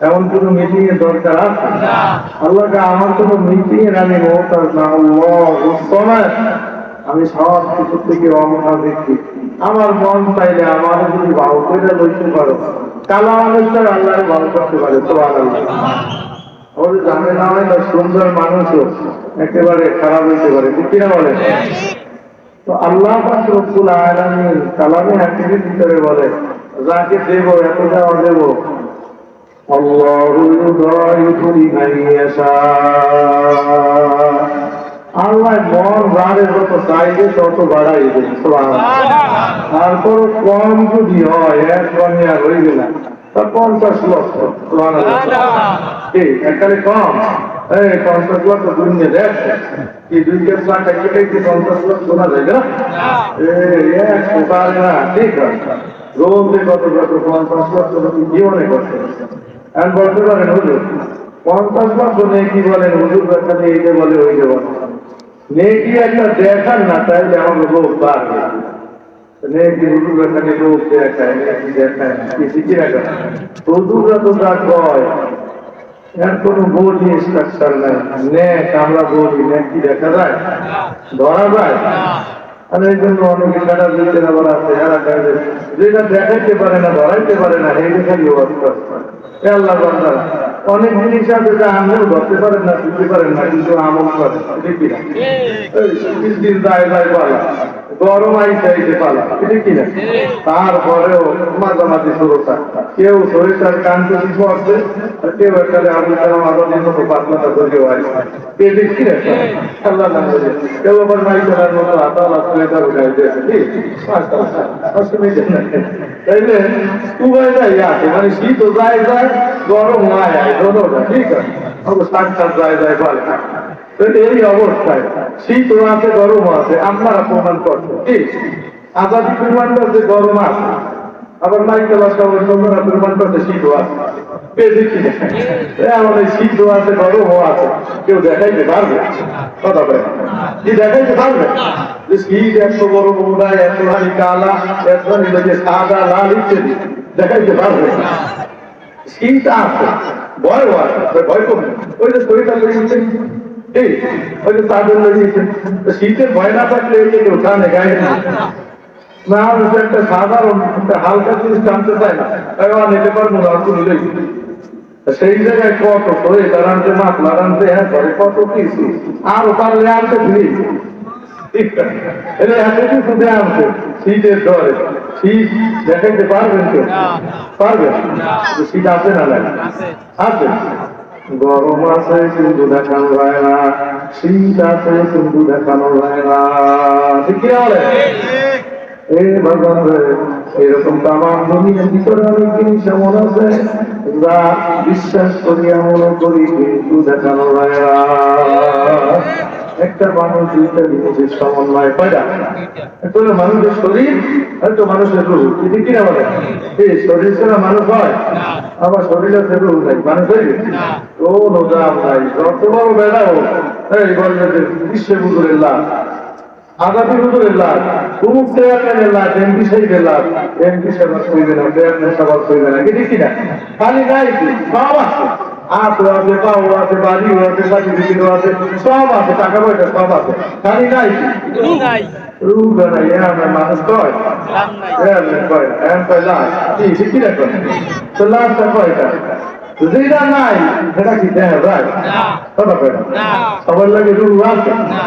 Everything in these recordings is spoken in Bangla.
এমন কোনো মিটিং এর দরকার আছে? আল্লাহকে আমার কোনো মিটিং এর আমি মহতাজ না আল্লাহ। আমি সব কিছু থেকে দেখি আমার মন চাইলে আমার যদি ভাও করে লইতে পারো কালা মানুষটা আল্লাহর ভাও করতে পারে তো আল্লাহ ওর জানে না হয় না সুন্দর মানুষও একেবারে খারাপ হইতে পারে ঠিক কিনা বলে? তো আল্লাহ রব্বুল আলামিন কালামে হাকিমের ভিতরে বলে যাকে দেব এত দেওয়া দেব আল্লাহু ইউদাইফু লিমান ইয়াশা আল্লাহ মন যারে যত চাইবে তত বাড়াই দেবে তারপর কম যদি হয় এক আর হয়ে গেল তা পঞ্চাশ লক্ষ এই একবারে কম? এই পঞ্চাশ লক্ষ দুনিয়া দেখ কি দুই কেস লাখ কেটে কি পঞ্চাশ লক্ষ শোনা যায় না? এই একশো পারে না ঠিক আছে। রোজে কত কত পঞ্চাশ লক্ষ লোক জীবনে করছে। এখন বলতে পারেন, হুজুর, পঞ্চাশ লক্ষ নেই কি বলেন, হুজুর দিয়ে এইটা বলে ওই বলে নেকি একটা দেখান না, তাইলে আমার লোক বাড়বে। নেকি নেকি নেক, আমরা বলি, নেক দেখা যায়? ধরা যায়? আর এই জন্য অনেকে সেটা দিতে না বলা এরা দেখে যেটা দেখাইতে পারে না, ধরাইতে পারে না এই খালি এ আল্লাহ বান্দারা অনেক জিনিস আছে যা আমিও ধরতে পারেন না দিতে পারেন না, কিন্তু আমল করে ঠিক না দিন যায় যায় পালা গরম আই চাইতে পালা ঠিক কিনা তারপরেও মাঝামাঝি শুরুটা কেউ শরীরটার কান্ত কিছু আছে, আর কেউ একটা আমি তারা বলে অসুবিধা নাই তাইলে উভয় যাই আছে মানে শীত যায় যায়, গরম দোনোটা ঠিক আছে। যায় যায় তাহলে এই অবস্থায় শীত আছে গরম আছে আপনারা প্রমাণ করছে ঠিক আজাদি প্রমাণ করছে গরম আছে আবার মাইকেল আসলে প্রমাণ করছে শীত আছে। কি ভয় আছে। ভয় কমে। ওই যে শরীরটা এই ওই যে চাদর লেগেছে শীতের ভয় না থাকলে এই যে কেউ টানে গায়ে না হচ্ছে একটা সাধারণ একটা হালকা জিনিস টানতে চায় না। নিতে পারব না নিলেই সেই জায়গায় কত করে তার আনতে মাফলার হ্যাঁ করে কত কিছু আরও পারলে আনতে ফ্রি ঠিক এটা এত কিছু দেয় আনতে শীতের ডরে। শীত দেখাইতে পারবেন তো? পারবেন? শীত আছে না লাগে আছে? গরম আছে কিন্তু দেখানো যায় না, শীত আছে কিন্তু দেখানো যায় না ঠিক কি বলে এরকম তামাম জমির ভিতরে অনেক জিনিস এমন আছে, যা বিশ্বাস করি এমন করি, কিন্তু দেখানো যায় না। একটা মানুষ দুইটা জিনিসের সমন্বয় পায় না একটা হলো মানুষের শরীর একটা মানুষের রূপ। এটি কিনা বলে? এই শরীর ছাড়া মানুষ হয়? আবার শরীরে সে রূপ নাই। মানুষ হয়ে ও নোজাম নাই। যত বড় বেড়া হোক এই বলবে যে বিশ্বে বুজুরের লাভ আগামী হুজুরের লাভ অমুক চেয়ারম্যানের লাভ এমপি সাহেবের লাভ এমপি সেবা করবে না চেয়ারম্যান করবে না। কি কিনা? খালি নাই কি? আছে। হাত আছে পাও আছে বাড়ি আছে সার্টিফিকেট আছে সব আছে টাকা পয়সা সব আছে। খালি নাই? নাই। রূপ নাই এমন মানুষ কয়? এমন কয়? এমন কয় লাভ কি কি রাখবে তো লাভটা কয়টা? যেটা নাই সেটা কি দেখা যায় কথা কয় না? না। সবার লাগে রূপ আছে। না।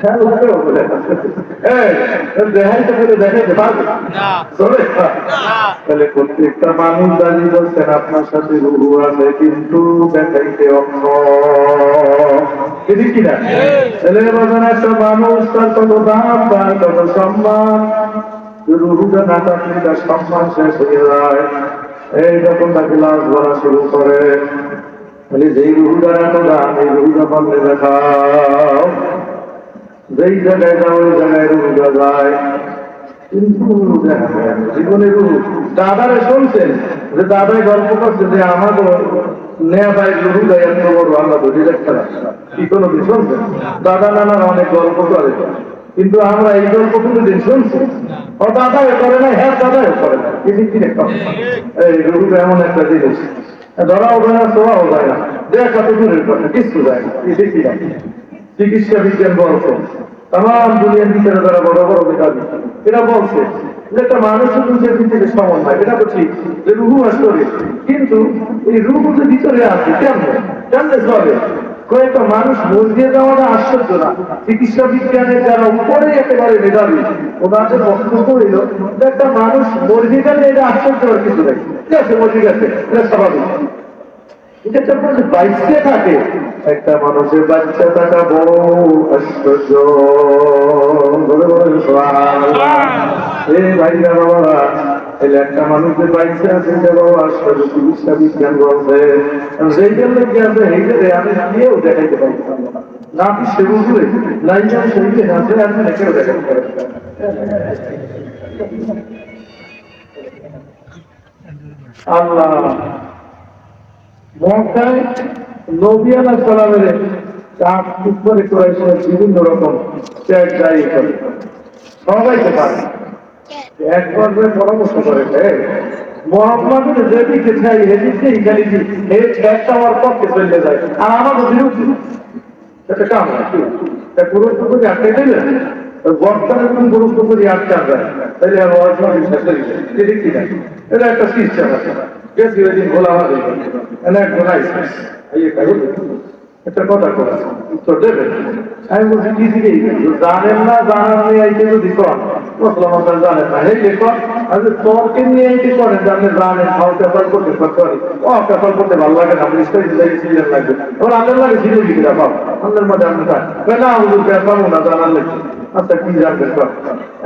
হ্যাঁ লাগে বলে এই দেখাইতে পেরে দেখাইতে পারবে? চলে তাহলে প্রত্যেকটা মানুষ দাঁড়িয়ে বলছেন আপনার সাথে রুহু আছে কিন্তু দেখাইতে অক্ষম কি না ছেলে বাজান একটা মানুষ তার কত দাম তার কত সম্মান। রুহুটা না থাকলে তার সম্মান শেষ হয়ে যায়। এই যখন তাকে লাশ বলা শুরু করে তাহলে যেই রুহুটার এত দাম এই রুহুটা পারলে দেখাও। যেই জায়গায় যাও, ওই জায়গায় যায়। কিন্তু জীবনে দাদারে শুনছেন? যে গল্প করছে যে আমাদের দাদা নানার অনেক গল্প করে। কিন্তু আমরা এই গল্প কোনোদিন শুনছি ও দাদাও করে না হ্যাঁ দাদাও করে না এই এমন একটা জিনিস। ধরাও যায় না, শোয়াও যায় না। দেখা তো দূরের কথা, কিছু যায় না। চিকিৎসা বিজ্ঞান বলছে তাম দুনিয়ার ভিতরে যারা বড় বড় মেধাবী এরা বলছে যে একটা মানুষের দুধের ভিতরে সমান না, এটা ঠিক যে রুহু আসলে। কিন্তু এই রুহু যে ভিতরে আছে, কেমনে? কেমনে চলে। কয়েকটা মানুষ মন দিয়ে দেওয়াটা আশ্চর্য না। চিকিৎসা বিজ্ঞানের যারা উপরে একেবারে মেধাবী ওনাদের বক্তব্য হইল যে একটা মানুষ গেলে এটা আশ্চর্য কিছু নেই। ঠিক আছে, মরে গেছে, এটা স্বাভাবিক। এটা মানুষ বাইসে থাকে একটা মানুষের বাচ্চা থাকা বড় আশ্চর্য। এই ভাইরা একটা মানুষের আছে আশ্চর্য চিকিৎসা বিজ্ঞান বলছে। জন্য কি আছে এই যে আমি দেখাইতে না। কেউ দেখাইতে আল্লাহ। মক্কায় নবী আলাহ সালামের চাপ উপরে করেছিলেন বিভিন্ন রকম ত্যাগ জারি করে। সবাইকে পারে। একবার করে পরামর্শ করে মোহাম্মদের যেদিকে চাই এদিকেই খালি এই একটা আমার পক্ষে চলে যায়। আর আমাদের বিরুদ্ধে। এটা কাম তা গুরুত্ব করে আটকে দিলেন বর্তমানে কোন গুরুত্ব করে আটকে যায় তাহলে আর না। এটা একটা সিস্টেম আছে। গেছি ওই দিন বলা হবে এনে এক ঘোরাইছে এই একটা কথা করে উত্তর দেবেন? আমি বলছি, কি দিকে জানেন না জানার নিয়ে আইতে যদি কন। মুসলমান জানেন না। এই লেখন আমি তর্কে নিয়ে আইতে করেন আপনি জানেন খাও পেপার করতে পারি? ও, পেপার করতে ভালো লাগে না আপনি স্টেজ লাগে লাগবে। ওরা আমাদের লাগে সিজন দিকে পাও আমাদের মধ্যে আপনি না, হুজুর, পেপার না, জানার লাগে। আচ্ছা কি কর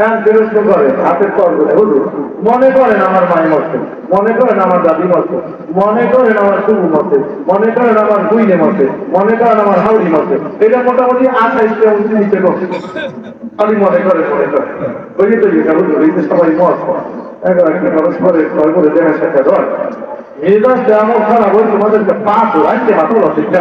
এখন ফেরস্ত করে, হাতের কর বলে হুজুর, মনে করেন আমার মায়ের মতে মনে করেন আমার দাদি মতে মনে করেন আমার কুবু মতে মনে করেন আমার গুইনে মতে মনে করেন আমার হাউরি মতে এটা মোটামুটি আঠাইশটা, উনত্রিশটা করছে। আমি মনে করে মনে করে। যে তো হুজুর, এই যে সবাই মত পরস্পরের কয় করে দেখা সাক্ষাৎ হয় মেজাজ যেমন খারাপ ওই তোমাদেরকে পাঁচ হাত ঠিক না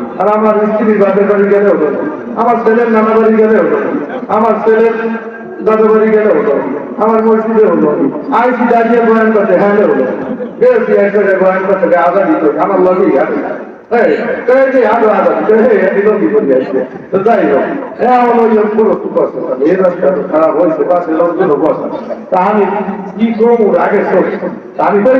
আর আমার স্ত্রীর বাপের বাড়ি গেলে হলো। আমার ছেলের নানা বাড়ি গেলে হলো। আমার ছেলের দাদা বাড়ি গেলে হলো। আমার মসজিদে হলো। আইসি দাঁড়িয়ে বয়ান করতে হ্যাঁ হলো গেছি একবারে বয়ান করতে আজাদি তো আমার লগেই আমি কি করব? আগে আমি করি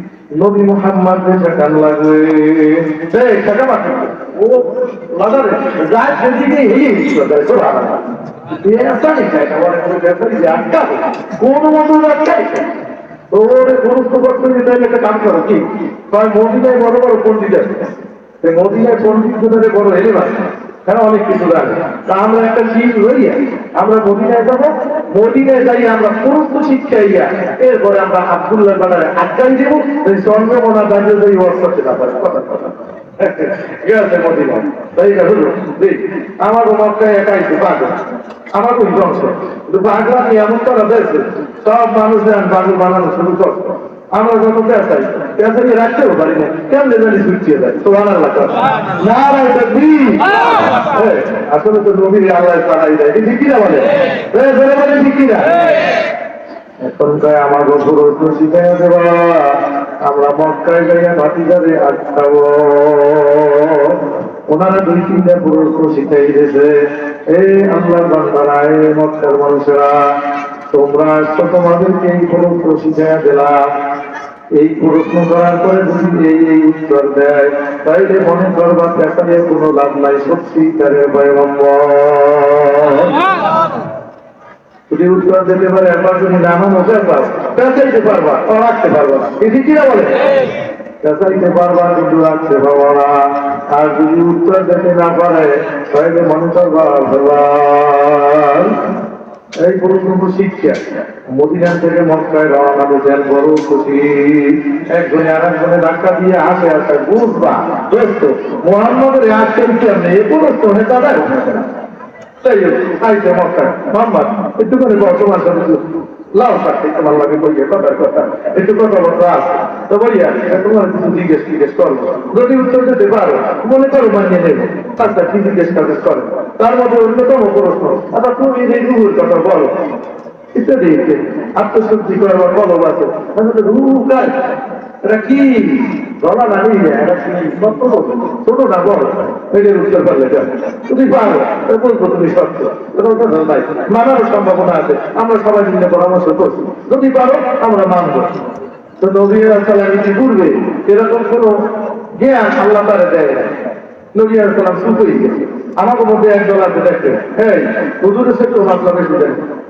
নবী মোহাম্মদ টাকান লাগবে এই টাকা মাত্র ও যায় সেদিকে এই কোন মতো আটকাই ওরে যে একটা কাম করো, কি? কয়, মদিনায় বড় বড় পন্ডিত আছে। মদিনায় কোথায় বড় এলে কেন অনেক কিছু লাগে তা আমরা একটা চিজ হই আমরা মদিনায় যাব, মদিনায় যাই আমরা পুরুষ শিক্ষা ইয়া এরপরে আমরা আব্দুল্লাহ বাজারে আটকাই দেবো ওই চন্দ্রমোনা দাঁড়িয়ে যাই ওয়াজ করতে না পারে কথা কথা আমার মক্কায় একাই আমার এমন করা হয়েছে? সব মানুষের পাগল বানানো শুরু করছে। আমরা যত পেঁচাই পেঁচাই রাখতেও পারি না। কেমনে জানি ছুটিয়ে যায় তো আনার লাগা। না রাখতে আসলে তো নবীর আল্লাহ পাড়াই দেয়। ঠিক কিনা বলে। এ, বলে ঠিক কিনা এখনকার আমার গভুর একটু শিখাই দেবা আমরা মক্কায় যাইয়া ভাতিজারে আটকাবো ওনারা দুই তিনটা পুরুষ শিখাই দিয়েছে। এই আল্লাহর বান্দারা এই মক্কার মানুষেরা। তোমরা তো তোমাদেরকে এই পুরুষ শিখাই দিলাম এই প্রশ্ন করার পরে যদি এই এই উত্তর দেয়, তাইলে মনে করবা পেশালে কোনো লাভ নাই, সত্যিকারের পয়গম্বর। যদি উত্তর দিতে পারে, একবার তুমি নামানো পেশাও পেশাইতে পারবা ও রাখতে পারবা এটি কিনা বলে? পেশাইতে পারবা কিন্তু রাখতে পারবা না। আর যদি উত্তর দিতে না পারে তাহলে মনে করবা ভগবান এই পুরুষ শিক্ষা। মদিনা থেকে মক্কায় রওনা দিয়েছেন বড় খুশি। একজনে আর একজনে ধাক্কা দিয়ে আসে আসে বুঝবা দোস্ত, মোহাম্মদের আসছেন কেমনে এ তাই আইসে মক্কায়। মোহাম্মদ একটু করে বর্তমান সাথে লাল থাকতে তোমার লাগে বইয়ে কথার কথা। একটু কথাবার্তা আছে তো বইয়া তোমার কিছু জিজ্ঞেস জিজ্ঞেস করব যদি উত্তর দিতে পারো, মনে করো মানিয়ে নেব। আচ্ছা কি জিজ্ঞেস কাজেস করো। তার মধ্যে অন্যতম প্রশ্ন আচ্ছা তুমি এই রুহুর কথা বলো, ইত্যাদি আত্মশুদ্ধি করবার কলম আছে রুহ কাজ আমরা করছি। যদি পারো, আমরা মানবো। তো নবী সালাম কি করবে এরকম কোনো জ্ঞান আল্লাহ তারা দেয় না নবী সালাম গেছে আমাকে মধ্যে একদল আছে, দেখেন। হ্যাঁ হুজুরের সাথে মাতলা বেশি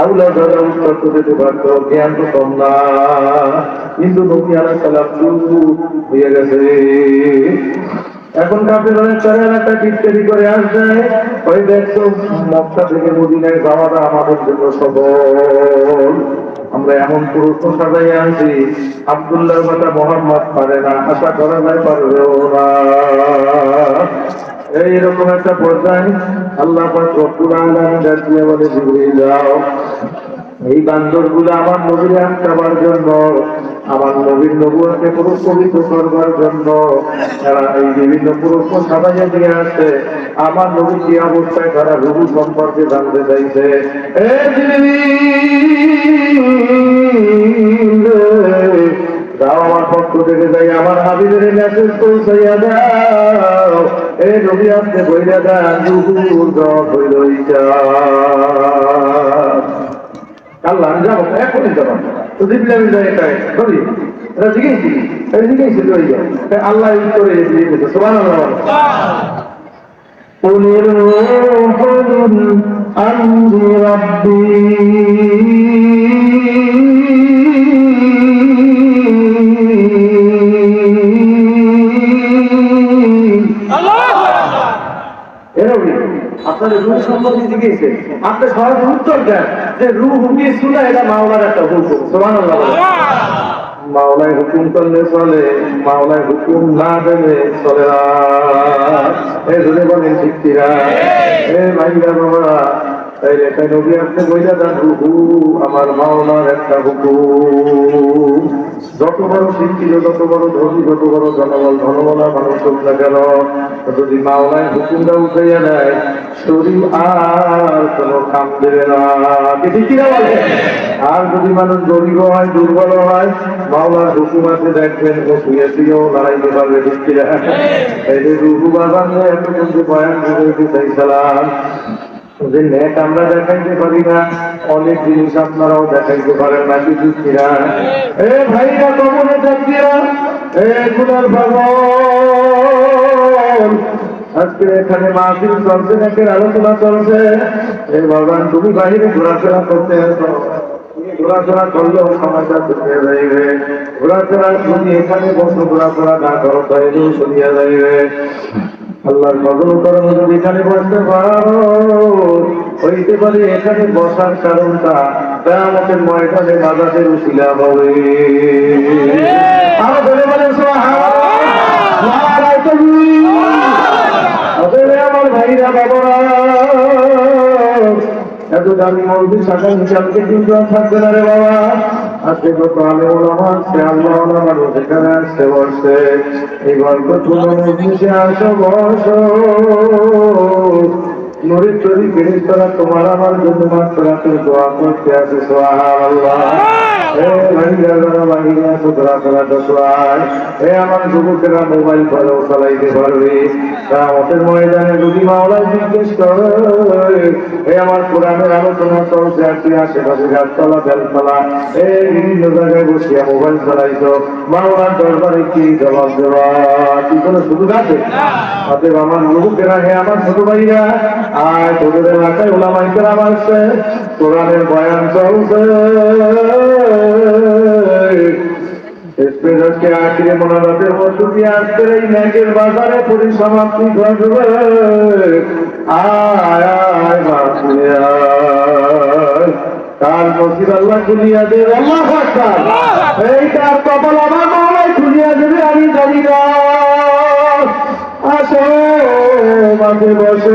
না। আমাদের জন্য সফল। আমরা এমন পুরুষ সাজাই আনছি, আব্দুল্লাহর কথা মোহাম্মদ পারে না, আশা করা যায় পারবেও না। এইরকম একটা পর্যায়ে আল্লাহ পাক রব্বুল বলে যাও। এই বান্দরগুলো আমার নবীর আটকাবার জন্য, আমার নবীর নবুয়াকে পুরো পবিত্র করবার জন্য তারা এই বিভিন্ন পুরুষ সাজাইয়া দিয়ে আসছে আমার নবী কি অবস্থায় তারা রুবু সম্পর্কে জানতে চাইছে? আমার পক্ষ থেকে যাই, আমার হাবিবের মেসেজ পৌঁছাইয়া দাও। এ নবী আপনি বইরা দেন রুহুর দর হইল আল্লাহ উত্তরে দিয়ে দিয়েছে সোমান আল্লাহ قل الروح من أمر রব্বি আপনার রুহ সম্পর্কে জিজ্ঞেসে আপনি সহজ উত্তর দেন যে রুহ হুকিয়ে শুনে এটা মাওলার একটা হুকুম। সোমান মাওলায় হুকুম করলে চলে, মাওলায় হুকুম না দেবে চলে না। এ ধরে বলেন শিক্ষিরা এ ভাইরা বাবা তাই একটা যত যত যত জনবল যদি আর কাম দেবে না। আর যদি মানুষ গরিব হয়, দুর্বল হয়, মাওলার হুকুম আছে দেখবেন, ও শুয়ে শুয়েও লড়াইতে পারবে, ঠিক এই যে রুহু বাবা এত কিন্তু বয়ান করে চাইছিলাম যে নেট আমরা দেখাইতে পারি না, অনেক জিনিস আপনারাও দেখাইতে পারেন না, কিছু এ ভাইরা এ পাগল আজকে এখানে মাহফিল চলছে নাকি আলোচনা চলছে। এই ভগবান, তুমি বাহিরে ঘোরাফেরা করতে আসো ঘোরাফেরা করলেও যাইবে। ঘোরাফেরা তুমি এখানে বসে, ঘোরাফেরা না করো তাইলেও শুনিয়া যাইবে। আল্লাহর কদল করো যদি এখানে বসতে পারো। হইতে পারে এখানে বসার কারণটা কেয়ামতের ময়দানে বাজারের উশিলা হবে। এত দামি মন্দি শাখা হিসাবকে কিন্তু থাকবে না রে বাবা। আজকে কত আলে ওলামা সে আল্লাহ ওলামার সেখানে আসছে বসে। এই গল্প তুমি মিশে আসো বস। নদীর তরি ফেরিস্তারা তোমার আমার জন্য মাত্র রাতে দোয়া করতে আসে সোহান আল্লাহ আমার যুবকেরা মোবাইল ভালো চালাইতে পারবে। রামতের ময়দানে যদি মাওলায় জিজ্ঞেস করে, এ আমার কোরআনের আলোচনা চলছে তুই আশেপাশে গাছতলা বেলতলা এ বিভিন্ন জায়গায় বসিয়া মোবাইল চালাইছো, মাওলার দরবারে কি জবাব দেওয়া কি কোনো সুযোগ আছে? অতএব আমার যুবকেরা, হে আমার ছোট ভাইরা আর তোদের এলাকায় ওলামাইকের আমার কোরআনের বয়ান চলছে। এসপেরকে আখিরে মোনাজাতের মধ্য দিয়ে আজকের এই ন্যাকের বাজারে পরিসমাপ্তি ঘটবে আয় আয় কার নসিব আল্লাহ খুলিয়া দেবে আল্লাহ। এই তার কপাল আমার মাওলাই খুলিয়া দেবে আমি জানি না আসো মাঝে বসো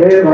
Yes,